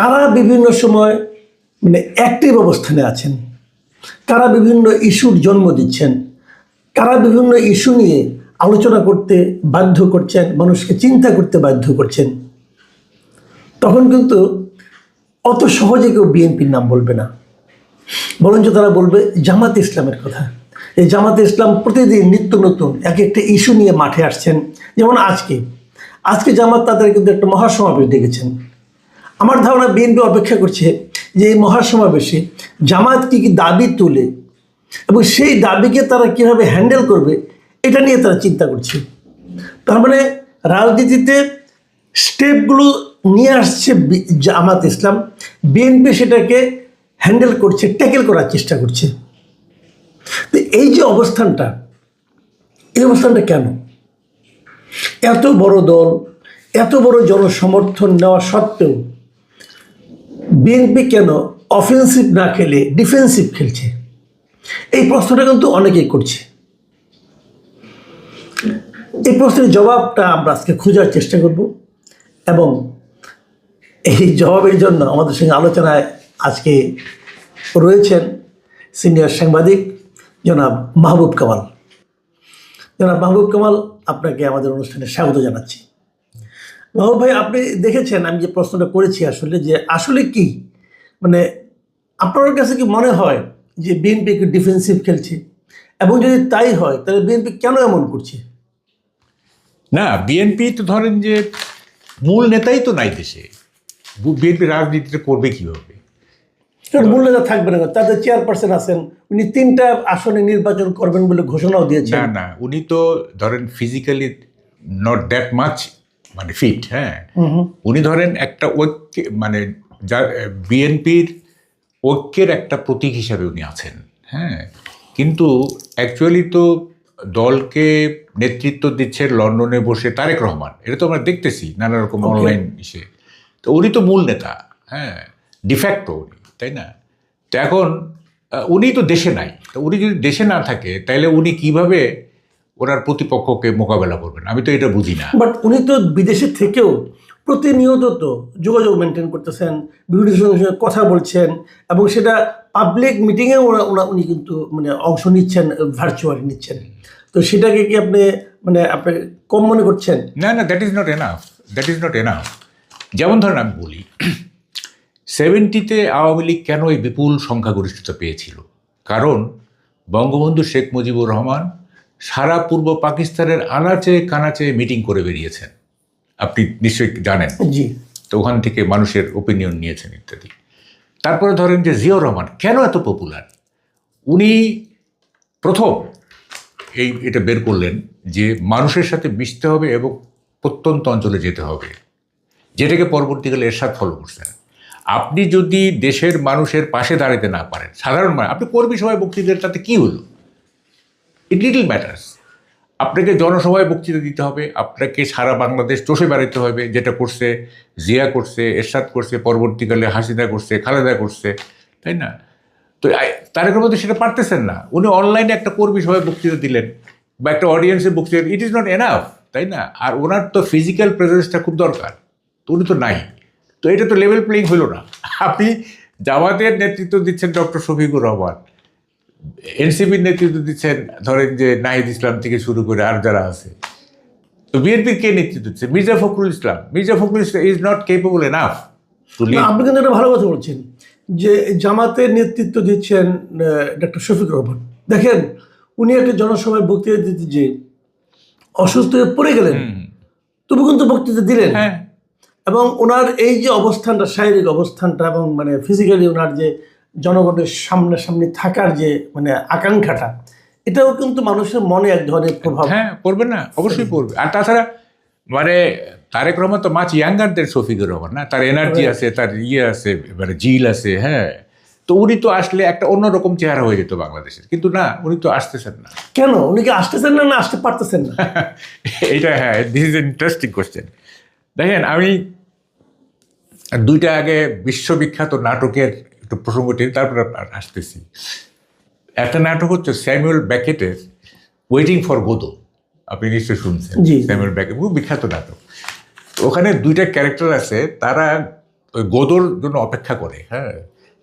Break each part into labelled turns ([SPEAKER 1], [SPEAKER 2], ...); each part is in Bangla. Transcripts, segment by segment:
[SPEAKER 1] কারা বিভিন্ন সময় মানে অ্যাক্টিভ অবস্থানে আছেন? কারা বিভিন্ন ইস্যুর জন্ম দিচ্ছেন? কারা বিভিন্ন ইস্যু নিয়ে আলোচনা করতে বাধ্য করছেন? মানুষকে চিন্তা করতে বাধ্য করছেন? তখন কিন্তু অত সহজে কেউ বিএনপির নাম বলবে না। বরঞ্চ তারা বলবে জামাত ইসলামের কথা। এই জামাত ইসলাম প্রতিদিন নিত্য নতুন এক একটা ইস্যু নিয়ে মাঠে আসছেন। যেমন আজকে। আজকে জামাত তাদের কিন্তু একটা মহাসমাবেশ ডেকেছেন। আমার ধারণা বিএনপি অপেক্ষা করছে যে এই মহাসমাবেশে জামাত কি কী দাবি তোলে এবং সেই দাবিকে তারা কীভাবে হ্যান্ডেল করবে, এটা নিয়ে তারা চিন্তা করছে। তার মানে রাজনীতিতে স্টেপগুলো নিয়ে আসছে জামাত ইসলাম। বিএনপি সেটাকে হ্যান্ডেল করছে ট্যাকেল করার চেষ্টা করছে। তো এই যে অবস্থানটা, এই অবস্থানটা কেন? এত বড় দল, এত বড় জনসমর্থন নেওয়া সত্ত্বেও বিএনপি কেন অফেন্সিভ না খেলে ডিফেন্সিভ খেলছে? এই প্রশ্নটা কিন্তু অনেকেই করছে। এই প্রশ্নের জবাবটা আমরা আজকে খোঁজার চেষ্টা করব এবং এই জবাবের জন্য আমাদের সঙ্গে আলোচনায় আজকে রয়েছেন সিনিয়র সাংবাদিক জনাব মাহবুব কামাল। জনাব মাহবুব কামাল, আপনাকে আমাদের অনুষ্ঠানে স্বাগত জানাচ্ছি। মাহবুব ভাই আপনি দেখেছেন আমি যে প্রশ্নটা করেছি আসলে যে আসলে কি? মানে আপনার কাছে কি মনে হয় যে বিএনপি একটু ডিফেন্সিভ খেলছে? এবং যদি তাই হয় তাহলে বিএনপি কেন এমন করছে?
[SPEAKER 2] না বিএনপি তো ধরেন যে মূল নেতাই তো নাই দেশে। বিএনপি রাজনীতিটা করবে কীভাবে?
[SPEAKER 1] মূল নেতা থাকবে না তাদের চেয়ারপারসন আছেন উনি তিনটা আসনে নির্বাচন করবেন বলে ঘোষণাও দিয়েছেন।
[SPEAKER 2] না না উনি তো ধরেন ফিজিক্যালি নট দ্যাট মাচ মানে ফিট হ্যাঁ? উনি ধরেন একটা ঐক্য মানে যার বিএনপির ঐক্যের একটা প্রতীক হিসাবে উনি আছেন হ্যাঁ? কিন্তু অ্যাকচুয়ালি তো দলকে নেতৃত্ব দিচ্ছে লন্ডনে বসে তারেক রহমান। এটা তো আমরা দেখতেছি নানা রকম অনলাইন ইসে। তো উনি তো মূল নেতা হ্যাঁ? ডিফ্যাক্টো উনি তাই না? তো এখন উনি তো দেশে নাই। তো উনি যদি দেশে না থাকে তাহলে উনি কীভাবে ওনার প্রতিপক্ষকে মোকাবেলা করবেন। আমি তো এটা বুঝি না।
[SPEAKER 1] বাট উনি তো বিদেশে থেকেও প্রতিনিয়ত তো যোগাযোগ মেনটেন করতেছেন বিভিন্ন সঙ্গে সঙ্গে কথা বলছেন এবং সেটা পাবলিক মিটিংয়ে ওরা ওরা উনি কিন্তু মানে অংশ নিচ্ছেন ভার্চুয়ালি নিচ্ছেন। তো সেটাকে কি আপনি মানে আপনি কম মনে করছেন?
[SPEAKER 2] না না that is not enough that is not enough যেমন ধরেন আমি বলি সেভেন্টিতে আওয়ামী লীগ কেন এই বিপুল সংখ্যাগরিষ্ঠতা পেয়েছিল? কারণ বঙ্গবন্ধু শেখ মুজিবুর রহমান সারা পূর্ব পাকিস্তানের আনাচে কানাচে মিটিং করে বেরিয়েছেন। আপনি নিশ্চয়ই জানেন।
[SPEAKER 1] জি।
[SPEAKER 2] তো ওখান থেকে মানুষের ওপিনিয়ন নিয়েছেন ইত্যাদি। তারপরে ধরেন যে জিয়াউর রহমান কেন এত পপুলার উনি প্রথম এই এটা বের করলেন যে মানুষের সাথে মিশতে হবে এবং প্রত্যন্ত অঞ্চলে যেতে হবে। যেটাকে পরবর্তীকালে এরশাদ ফলো করছেন। আপনি যদি দেশের মানুষের পাশে দাঁড়াতে না পারেন সাধারণ মানুষ আপনি কর্মী সভায় বক্তৃতা তাতে কী হলো? ইট লিটল ম্যাটার্স আপনাকে জনসভায় বক্তৃতা দিতে হবে, আপনাকে সারা বাংলাদেশ চষে বেড়াতে হবে, যেটা করছে জিয়া করছে, এরশাদ করছে, পরবর্তীকালে হাসিনা করছে, খালেদা করছে, তাই না? তো তারেক রহমান সেটা পারতেছেন না। উনি অনলাইনে একটা কর্মী সভায় বক্তৃতা দিলেন বা একটা অডিয়েন্সে বক্তৃতা ইট ইজ নট এনাফ তাই না? আর ওনার তো ফিজিক্যাল প্রেজেন্সটা খুব দরকার, তো উনি তো নাই। তো এটা তো লেভেল প্লেইং হলো না। আপনি জামাতের নেতৃত্ব দিচ্ছেন ডক্টর শফিকুর রহমান। এনসিপির নেতৃত্ব দিচ্ছেন ধরেন যে নাহিদ ইসলাম থেকে শুরু করে আর যারা আছে। তো বিএনপির কে নেতৃত্ব দিচ্ছে? Mirza Fakhrul Islam. Mirza Fakhrul Islam is not capable enough
[SPEAKER 1] আপনি কিন্তু একটা ভালো কথা বলছেন যে জামাতের নেতৃত্ব দিচ্ছেন ডক্টর শফিক রহমান। দেখেন উনি একটা জনসভায় বক্তৃতা দিতে যে অসুস্থ হয়ে পড়ে গেলেন তবু কিন্তু বক্তৃতা দিলেন।
[SPEAKER 2] হ্যাঁ।
[SPEAKER 1] এবং ওনার এই যে অবস্থানটা শারীরিক অবস্থানটা এবং মানে ফিজিক্যালি ওনার যে জনগণের সামনে সামনে থাকার যে মানে আকাঙ্ক্ষাটা এটাও কিন্তু মানুষের মনে এক ধরনের প্রভাব
[SPEAKER 2] হ্যাঁ পড়বে না অবশ্যই পড়বে। আর তাছাড়া মানে তারেক রহমান তো মাছ ইয়াঙ্গারদের শফিকুর রহমান না? তার এনার্জি আছে তার ইয়ে আছে মানে জিল আছে হ্যাঁ? তো উনি তো আসলে একটা অন্যরকম চেহারা হয়ে যেত বাংলাদেশের কিন্তু না উনি তো আসতেছেন না।
[SPEAKER 1] কেন? উনি কি আসতেছেন না না আসতে পারতেছেন না?
[SPEAKER 2] এটা হ্যাঁ দিস ইজ ইন্টারেস্টিং কোয়েশ্চেন দেখেন আমি দুইটা আগে বিশ্ববিখ্যাত নাটকের একটু প্রসঙ্গ টেনে তারপর আসতেছি। একটা নাটক হচ্ছে স্যামুয়েল ব্যাকেটের ওয়েটিং ফর গোদো আপনি নিশ্চয়ই শুনছেন। স্যামুয়েল ব্যাকেট খুব বিখ্যাত নাটক। ওখানে দুইটা ক্যারেক্টার আছে তারা ওই গোদর জন্য অপেক্ষা করে হ্যাঁ?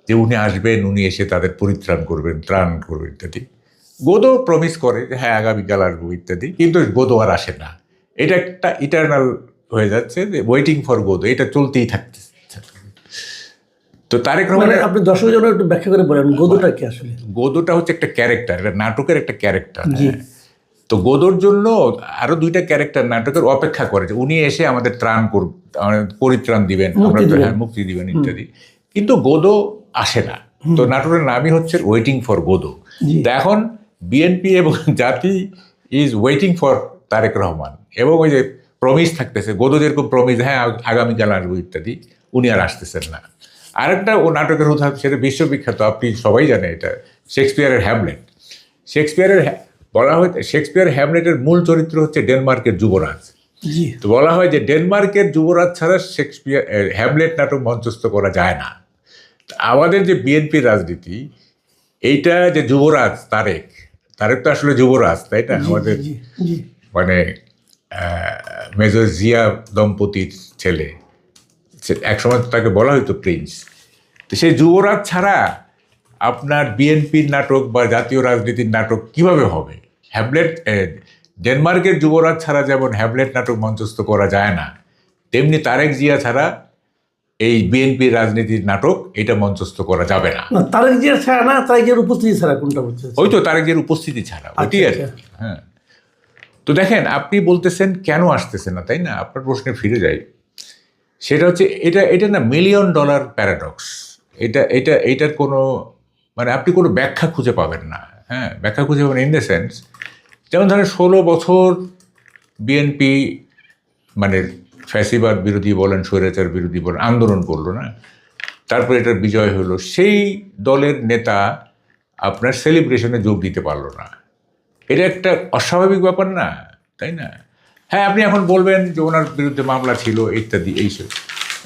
[SPEAKER 2] যে উনি আসবেন উনি এসে তাদের পরিত্রাণ করবেন ত্রাণ করবেন ইত্যাদি। গোদো প্রমিস করে যে হ্যাঁ আগামীকাল আসব ইত্যাদি। কিন্তু গোদো আর আসে না। এটা একটা ইটার্নাল হয়ে যাচ্ছে যে ওয়েটিং ফর গোদো এটা চলতেই থাকতেছে তো তারেক
[SPEAKER 1] মানে
[SPEAKER 2] রহমানের
[SPEAKER 1] আপনি দর্শকের জন্য একটু ব্যাখ্যা করে বলেন গোদটা কি আসলে?
[SPEAKER 2] গোদোটা হচ্ছে একটা ক্যারেক্টার এটা নাটকের একটা ক্যারেক্টার। তো গোদোর জন্য আরও দুইটা ক্যারেক্টার নাটকের অপেক্ষা করে উনি এসে আমাদের ত্রাণ পরিত্রাণ দিবেন আমরা তো
[SPEAKER 1] দিবেন।
[SPEAKER 2] হ্যাঁ মুক্তি দিবেন ইত্যাদি। কিন্তু গোদো আসে না। তো নাটকের নামই হচ্ছে ওয়েটিং ফর গোদো তো এখন বিএনপি এবং জাতি is waiting for Tarique Rahman. এবং ওই যে প্রমিস থাকতেছে গোদো যেরকম প্রমিস হ্যাঁ আগামীকাল আসব ইত্যাদি। উনি আর আসতেছেন না। আরেকটা ও নাটকের উদাহরণ সেটা বিশ্ববিখ্যাত আপনি সবাই জানেন এটা শেক্সপিয়ারের হ্যামলেট। শেক্সপিয়ারের বলা হয় শেক্সপিয়ার হ্যামলেটের মূল চরিত্র হচ্ছে ডেনমার্কের যুবরাজ। তো বলা হয় যে ডেনমার্কের যুবরাজ ছাড়া শেক্সপিয়ার হ্যামলেট নাটক মঞ্চস্থ করা যায় না। আমাদের যে বিএনপি রাজনীতি এইটা যে যুবরাজ তারেক তারেক তো আসলে যুবরাজ তাই না? আমাদের মানে মেজর জিয়া দম্পতির ছেলে। সে- একসময় তো তাকে বলা হতো প্রিন্স। তো সেই যুবরাজ ছাড়া আপনার বিএনপির নাটক বা জাতীয় রাজনীতির নাটক কীভাবে হবে? হ্যাবলেট ডেনমার্কের যুবরাজ ছাড়া যেমন হ্যাবলেট নাটক মঞ্চস্থ করা যায় না তেমনি তারেক জিয়া ছাড়া এই বিএনপির রাজনীতির নাটক এটা মঞ্চস্থ করা যাবে না।
[SPEAKER 1] তারেক জিয়া ছাড়া না তারেকের উপস্থিতি ছাড়া কোনটা বলছে
[SPEAKER 2] ওই তো তারেক জিয়ার উপস্থিতি ছাড়া ওইটাই আর
[SPEAKER 1] আচ্ছা।
[SPEAKER 2] হ্যাঁ। তো দেখেন আপনি বলতেছেন কেন আসতেছে না তাই না? আপনার প্রশ্নে ফিরে যাই। সেটা হচ্ছে এটা এটা না মিলিয়ন ডলার প্যারাডক্স এটা এটা, এটার কোনো মানে আপনি কোনো ব্যাখ্যা খুঁজে পাবেন না। হ্যাঁ ব্যাখ্যা খুঁজে পাবেন ইন দ্য সেন্স যেমন ধরেন ষোলো বছর বিএনপি মানে ফ্যাসিবাদ বিরোধী বলেন, স্বৈরাচার বিরোধী বলেন, আন্দোলন করল না। তারপরে এটার বিজয় হলো। সেই দলের নেতা আপনার সেলিব্রেশনে যোগ দিতে পারল না। এটা একটা অস্বাভাবিক ব্যাপার না, তাই না? হ্যাঁ আপনি এখন বলবেন যে ওনার বিরুদ্ধে মামলা ছিল, ইত্যাদি এইসব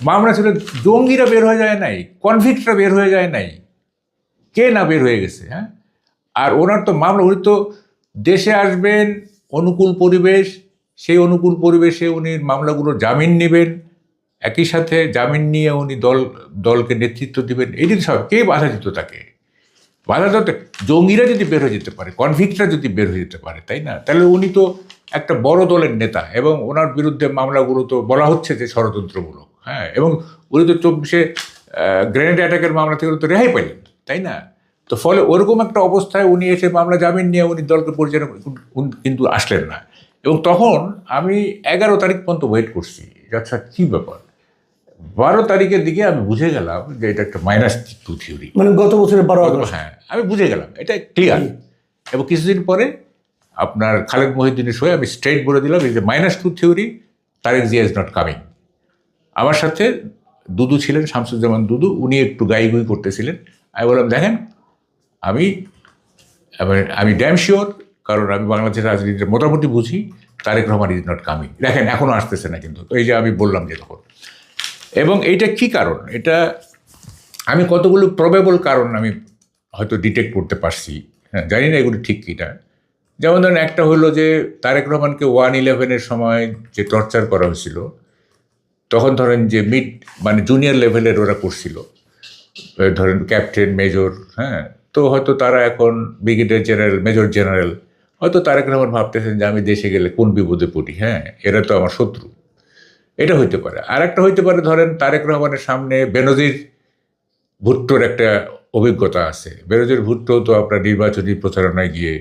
[SPEAKER 2] মামলা ছিল, জঙ্গিরা বের হয়ে যায় নাই কনভিক্টরা বের হয়ে যায় নাই। কে না বের হয়ে গেছে হ্যাঁ? আর ওনার তো মামলা, উনি তো দেশে আসবেন, অনুকূল পরিবেশ, সেই অনুকূল পরিবেশে উনি মামলাগুলোর জামিন নেবেন। একই সাথে জামিন নিয়ে উনি দল, দলকে নেতৃত্ব দেবেন। এটি সব, কে বাধা দিত তাকে? বাধা দিত, জঙ্গিরা যদি বের হয়ে যেতে পারে কনভিক্টরা যদি বের হয়ে যেতে পারে, তাই না? তাহলে উনি তো একটা বড় দলের নেতা এবং ওনার বিরুদ্ধে মামলাগুলো তো বলা হচ্ছে যে ষড়যন্ত্রমূলক হ্যাঁ এবং উনি তো চব্বিশে গ্রেনেড অ্যাটাকের মামলা থেকে তো রেহাই পেলেন তাই না? তো ফলে ওরকম একটা অবস্থায় উনি এসে মামলা জামিন নিয়ে উনি দলকে পরিচালনা কিন্তু আসলেন না। এবং তখন আমি এগারো তারিখ পর্যন্ত ওয়েট করছি আচ্ছা কী ব্যাপার? বারো তারিখের দিকে আমি বুঝে গেলাম যে এটা একটা মাইনাস টু থিওরি
[SPEAKER 1] মানে গত বছরের বারো
[SPEAKER 2] হ্যাঁ আমি বুঝে গেলাম এটা ক্লিয়ার এবং কিছুদিন পরে আপনার খালেদ মহিউদ্দিনের সঙ্গে আমি স্ট্রেট বলে দিলাম ইজ যে minus two theory Tarique Zia is not coming আমার সাথে দুদু ছিলেন, শামসুজ্জামান দুদু, উনি একটু গাইগুই করতেছিলেন। আমি বললাম, দেখেন, আমি আমি ড্যাম শিওর কারণ আমি বাংলাদেশের রাজনীতির মোটামুটি বুঝি, Tarique Rahman is not coming দেখেন এখনও আসতেছে না কিন্তু, তো এই যে আমি বললাম যে তখন। এবং এইটা কি কারণ? এটা আমি কতগুলো প্রবেবল কারণ আমি হয়তো ডিটেক্ট করতে পারছি। হ্যাঁ জানি না এগুলো ঠিক কিনা। যেমন ধরেন একটা হলো যে তারেক রহমানকে ওয়ান ইলেভেনের সময় যে টর্চার করা হয়েছিল, তখন ধরেন যে মিড মানে জুনিয়র লেভেলের ওরা করছিল। ধরেন ক্যাপ্টেন, মেজর হ্যাঁ তো হয়তো তারা এখন ব্রিগেডিয়ার জেনারেল, মেজর জেনারেল। হয়তো তারেক রহমান ভাবতেছেন যে আমি দেশে গেলে কোন বিপদে পড়ি হ্যাঁ এরা তো আমার শত্রু। এটা হইতে পারে। আর একটা হইতে পারে, ধরেন তারেক রহমানের সামনে বেনজির ভুট্টোর একটা অভিজ্ঞতা আছে। বেনজির ভুট্টো তো আপনার নির্বাচনী প্রচারণায় গিয়ে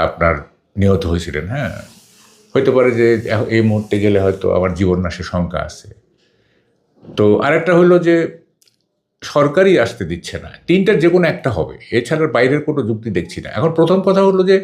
[SPEAKER 2] আপনার নিহত হয়েছিলেন হ্যাঁ। হইতে পারে যে এই মুহূর্তে গেলে হয়তো আমার জীবন নাশের শঙ্কা আছে। তো আরেকটা হলো যে সরকারই আসতে দিচ্ছে না। তিনটার যে কোনো একটা হবে। এছাড়া বাইরের কোনো যুক্তি দেখছি না। এখন প্রথম কথা হলো যে